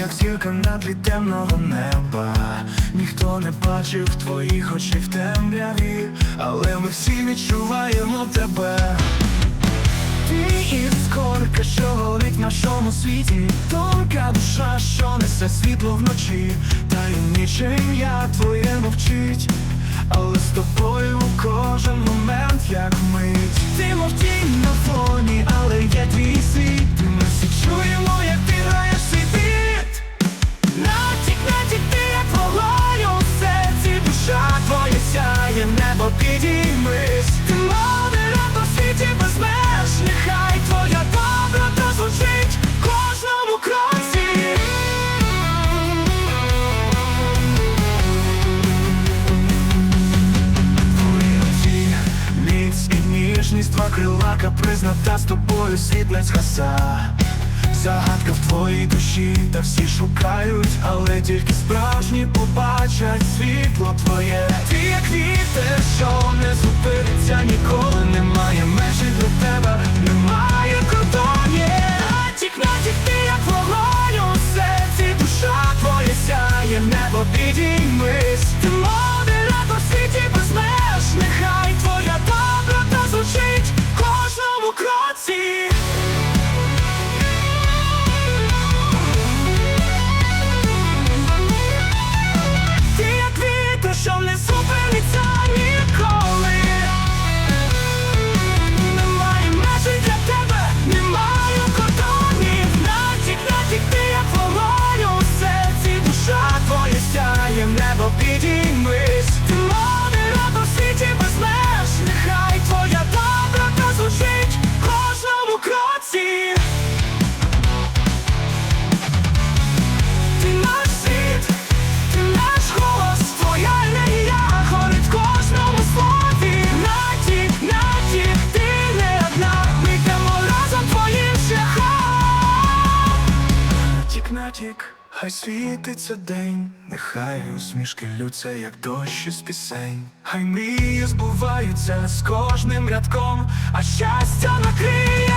як зірка на тлі темного неба. Ніхто не бачив твоїх очей в темряві, але ми всі відчуваємо тебе. Ти іскорка, що горить в нашому світі, тонка душа, що несе світло вночі, таємниче ім'я твоє мовчить, але з тобою кожен підіймись. Ти по світі без меж, нехай твоя доброта звучить кожному кроці. Твої очі, міць і ніжність, два крила капризна, та з тобою світ не згаса. Твоїй душі, та всі шукають, але тільки справжні побачать світло твоє. Ти як вітер, що не зупиниться ніколи, немає межі Натік, хай світиться день, нехай усмішки лються, як дощ із пісень. Хай мрії збуваються з кожним рядком, а щастя накриє